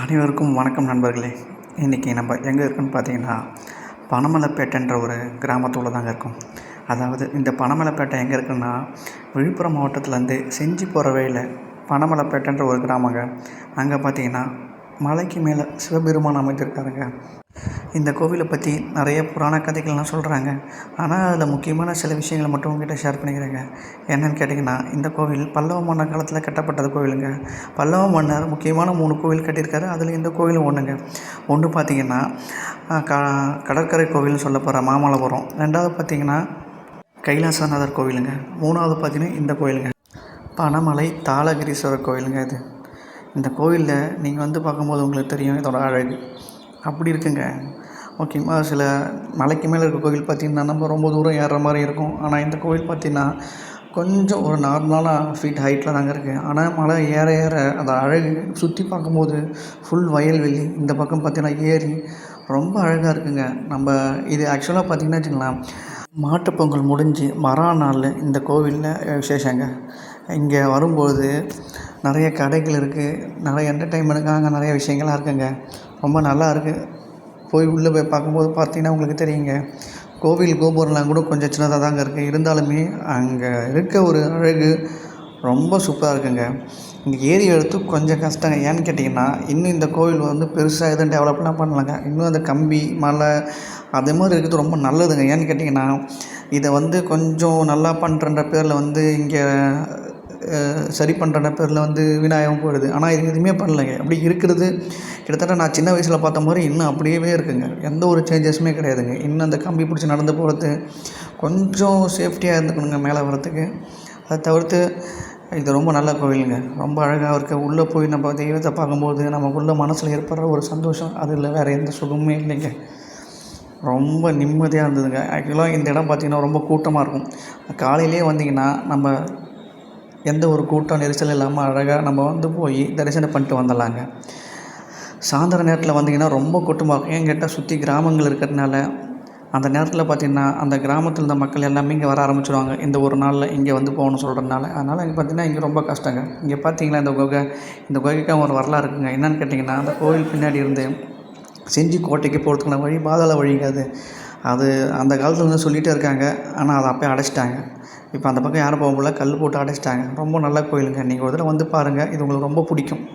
அனைவருக்கும் வணக்கம் நண்பர்களே. இன்றைக்கி நம்ம எங்கே இருக்குன்னு பார்த்தீங்கன்னா பனமலைப்பேட்டைன்ற ஒரு கிராமத்தில் தாங்க இருக்கும். அதாவது இந்த பனமலைப்பேட்டை எங்கே இருக்குன்னா விழுப்புரம் மாவட்டத்துலேருந்து செஞ்சி போகிற வழியில் பனமலைப்பேட்டைன்ற ஒரு கிராமங்க. அங்கே பார்த்தீங்கன்னா மலைக்கு மேலே சிவபெருமான் அமைஞ்சிருக்காருங்க இந்த கோவிலை பற்றி நிறைய புராண கதைகள்லாம் சொல்கிறாங்க ஆனால் அதில் முக்கியமான சில விஷயங்களை மட்டும் உங்ககிட்ட ஷேர் பண்ணிக்கிறேங்க. என்னென்னு கேட்டிங்கன்னா இந்த கோவில் பல்லவ மன்னர் காலத்தில் கட்டப்பட்டது கோவிலுங்க. பல்லவ மன்னர் முக்கியமான மூணு கோவில் கட்டியிருக்காரு. அதில் இந்த கோவிலும் ஒன்றுங்க ஒன்று பார்த்தீங்கன்னா க கடற்கரை கோவில்னு சொல்ல போகிற மாமல்லபுரம். ரெண்டாவது பார்த்தீங்கன்னா கைலாசநாதர் கோவிலுங்க. மூணாவது பார்த்தீங்கன்னா இந்த கோவிலுங்க. பனமலை தாளகிரீஸ்வரர் கோவிலுங்க இது. இந்த கோவிலில் நீங்கள் வந்து பார்க்கும்போது உங்களுக்கு தெரியும் இதோட அழகு. அப்படி இருக்குங்க. ஓகேமா சில மலைக்கு மேலே இருக்க கோவில் பார்த்திங்கன்னா நம்ம ரொம்ப தூரம் ஏறுற மாதிரி இருக்கும். ஆனால் இந்த கோவில் பார்த்திங்கன்னா கொஞ்சம் ஒரு நார்மலான ஃபீட் ஹைட்டில் தாங்க இருக்குது ஆனால் மலை ஏற ஏற அந்த அழகு சுற்றி பார்க்கும்போது ஃபுல் வயல்வெளி இந்த பக்கம் பார்த்திங்கன்னா ஏரி ரொம்ப அழகாக இருக்குங்க. நம்ம இது ஆக்சுவலாக பார்த்திங்கன்னா வச்சுக்கலாம் மாட்டுப்பொங்கல் முடிஞ்சு மறாநாள் இந்த கோவிலில் விசேஷங்க. இங்கே வரும்போது நிறைய கடைகள் இருக்குது நிறைய என்டர்டெயின்மெண்ட்டுக்காக நிறைய விஷயங்கள்லாம் இருக்குங்க. ரொம்ப நல்லா இருக்குது போய் உள்ளே போய் பார்க்கும்போது பார்த்தீங்கன்னா உங்களுக்கு தெரியுங்க. கோவில் கோபுரம்லாம் கூட கொஞ்சம் சின்னதாக தாங்க இருக்குது இருந்தாலுமே அங்கே இருக்க ஒரு அழகு ரொம்ப சூப்பராக இருக்குங்க. இந்த ஏரி எடுத்து கொஞ்சம் கஷ்டங்க. ஏன்னு கேட்டிங்கன்னா இன்னும் இந்த கோவில் வந்து பெருசாக எதுவும் டெவலப்லாம் பண்ணலங்க. இன்னும் அந்த கம்பி மலை அதே மாதிரி இருக்கிறது ரொம்ப நல்லதுங்க. ஏன்னு கேட்டிங்கன்னா இதை வந்து கொஞ்சம் நல்லா பண்ணுறன்ற பேரில் வந்து இங்கே சரி பண்ணுற பேரில் வந்து வீணாகவும் போயிடுது. ஆனால் இது எதுவுமே பண்ணலைங்க. அப்படி இருக்கிறது கிட்டத்தட்ட நான் சின்ன வயசில் பார்த்த மாதிரி இன்னும் அப்படியே இருக்குங்க. எந்த ஒரு சேஞ்சஸுமே கிடையாதுங்க. இன்னும் அந்த கம்பி பிடிச்சி நடந்து போகிறது கொஞ்சம் சேஃப்டியாக இருந்துக்கணுங்க மேலே வர்றதுக்கு. அதை தவிர்த்து இது ரொம்ப நல்ல கோவிலுங்க. ரொம்ப அழகாக இருக்க. உள்ளே போய் நம்ம தெய்வத்தை பார்க்கும்போது நமக்குள்ள மனசில் ஏற்படுற ஒரு சந்தோஷம். அதில் வேறு எந்த சுகமுமே இல்லைங்க. ரொம்ப நிம்மதியாக இருந்ததுங்க. ஆக்சுவலாக இந்த இடம் பார்த்திங்கன்னா ரொம்ப கூட்டமாக இருக்கும். காலையிலே வந்திங்கன்னா நம்ம எந்த ஒரு கூட்டம் நெரிசல் இல்லாமல் அழகாக நம்ம வந்து போய் தரிசனம் பண்ணிட்டு வந்துடலாங்க. சாயந்தர நேரத்தில் வந்தீங்கன்னா ரொம்ப கூட்டமாக இருக்கும். எங்கிட்ட சுற்றி கிராமங்கள் இருக்கிறதுனால அந்த நேரத்தில் பார்த்திங்கன்னா அந்த கிராமத்தில் இருந்த மக்கள் எல்லாமே இங்கே வர ஆரம்பிச்சிடுவாங்க இந்த ஒரு நாளில் இங்கே வந்து போகணும்னு சொல்கிறதுனால அதனால் இங்கே பார்த்திங்கன்னா இங்கே ரொம்ப கஷ்டங்க. இங்கே பார்த்தீங்களா இந்த குகை இந்த குகைக்காக ஒரு வரலாறு இருக்குங்க. என்னென்னு கேட்டிங்கன்னா அந்த கோவில் பின்னாடி இருந்து செஞ்சி கோட்டைக்கு போகிறதுக்கான வழி பாதாள வழிங்க அது. அது அந்த காலத்தில் சொல்லிகிட்டே இருக்காங்க. ஆனால் அதை அப்போயே அடைச்சிட்டாங்க. இப்போ அந்த பக்கம் யாரும் போக முடியல. கல் போட்டு அடைச்சிட்டாங்க. ரொம்ப நல்ல கோயிலுங்க. நீங்கள் ஒரு தடவை வந்து பாருங்கள் இது உங்களுக்கு ரொம்ப பிடிக்கும்.